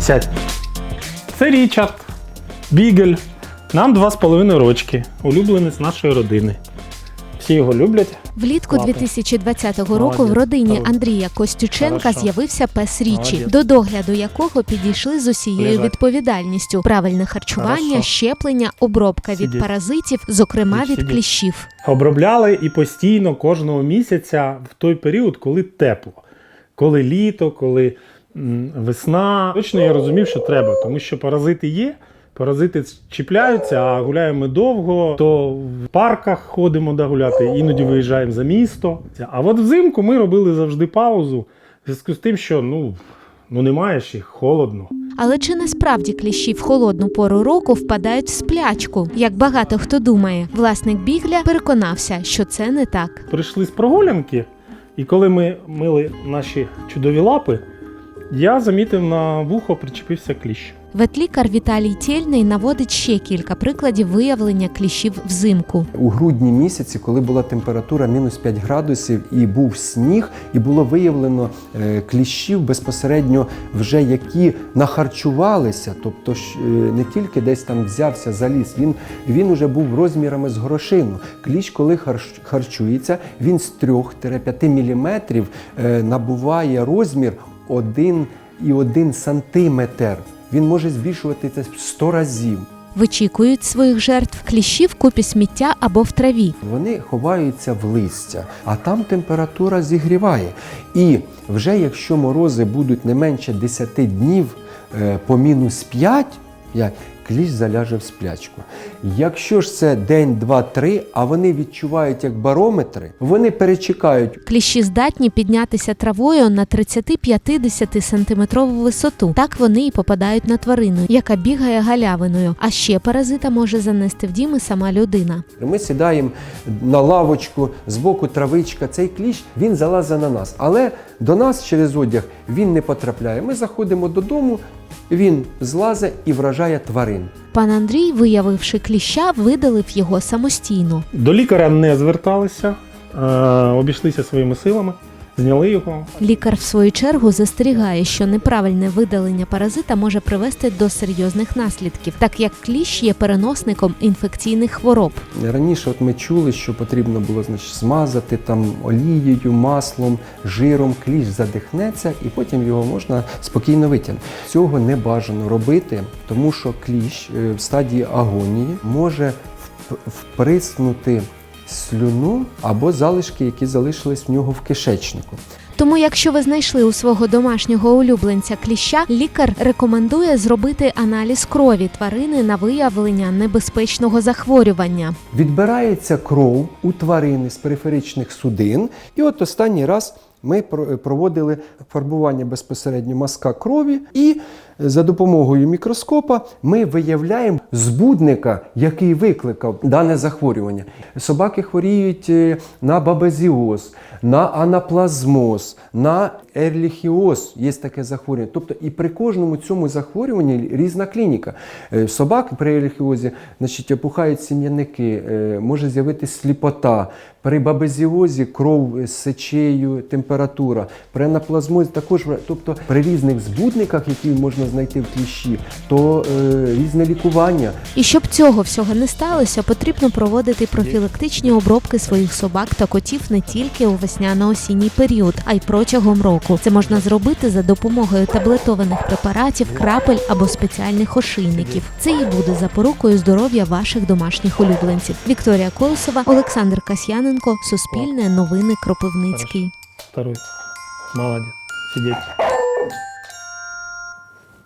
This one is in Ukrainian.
Сядь. Це Річард. Бігель. Нам два з половиною рочки. Улюбленець нашої родини. Всі його люблять. Влітку Лапи. 2020 року в родині Хорош. Андрія Костюченка Хорошо. з'явився пес Річі, Молодець. до догляду якого підійшли з усією Лежать. відповідальністю: правильне харчування, Хорошо. щеплення, обробка від Сидіть. паразитів, зокрема Сидіть, від сидіть. кліщів. Обробляли і постійно кожного місяця в той період, коли тепло, коли літо, коли весна. Точно я розумів, що треба, тому що паразити є. Паразити чіпляються, а гуляємо ми довго, то в парках ходимо да, гуляти, іноді виїжджаємо за місто. А от взимку ми робили завжди паузу в зв'язку з тим, що ну, ну немає їх, холодно. Але чи насправді кліщі в холодну пору року впадають в сплячку, як багато хто думає? Власник бігля переконався, що це не так. прийшли з прогулянки, і коли ми мили наші чудові лапи, я замітив на вухо причепився кліщ. Ветлікар Віталій Тєльний наводить ще кілька прикладів виявлення кліщів взимку. У грудні місяці, коли була температура мінус 5 градусів і був сніг, і було виявлено е, кліщів безпосередньо вже які нахарчувалися, тобто ж, е, не тільки десь там взявся заліз, він, він уже був розмірами з горошину. Кліщ, коли харч- харчується, він з 3-5 мм е, набуває розмір 1,1 сантиметр. Він може збільшуватися в 100 разів. Вичікують своїх жертв кліщі в купі сміття або в траві. Вони ховаються в листя, а там температура зігріває. І вже якщо морози будуть не менше 10 днів е, по мінус 5, я- кліщ заляже в сплячку. Якщо ж це день, два, три, а вони відчувають як барометри, вони перечекають Кліщі здатні піднятися травою на 30-50 сантиметрову висоту. Так вони і попадають на тварину, яка бігає галявиною. А ще паразита може занести в дім і сама людина. Ми сідаємо на лавочку, збоку травичка, цей кліщ він залазить на нас. Але до нас через одяг він не потрапляє. Ми заходимо додому, він злазить і вражає тварин. Пан Андрій, виявивши кліща, видалив його самостійно. До лікаря не зверталися, е, обійшлися своїми силами, зняли його. Лікар, в свою чергу, застерігає, що неправильне видалення паразита може привести до серйозних наслідків, так як кліщ є переносником інфекційних хвороб. Раніше от ми чули, що потрібно було значить, змазати там олією, маслом, жиром, кліщ задихнеться, і потім його можна спокійно витягнути. Цього не бажано робити, тому що кліщ е, в стадії агонії може вп- вприснути слюну або залишки, які залишились в нього в кишечнику. Тому, якщо ви знайшли у свого домашнього улюбленця кліща, лікар рекомендує зробити аналіз крові тварини на виявлення небезпечного захворювання. Відбирається кров у тварини з периферичних судин. І от останній раз ми про- проводили фарбування безпосередньо мазка крові, і за допомогою мікроскопа ми виявляємо збудника, який викликав дане захворювання. Собаки хворіють е, на бабезіоз, на анаплазмоз, на ерліхіоз. Є таке захворювання. Тобто і при кожному цьому захворюванні різна клініка. Е, Собак при ерліхіозі значить, опухають сім'яники, е, може з'явитися сліпота. При бабезіозі кров з сечею, температура. При анаплазмозі також, тобто при різних збудниках, які можна знайти в кліщі, то е, різне лікування. І щоб цього всього не сталося, потрібно проводити профілактичні обробки своїх собак та котів не тільки у весняно-осінній період, а й протягом року. Це можна зробити за допомогою таблетованих препаратів, крапель або спеціальних ошийників. Це і буде запорукою здоров'я ваших домашніх улюбленців. Вікторія Колосова, Олександр Касьяненко, Суспільне новини Кропивницький. Второй. Молодець. Сидіть.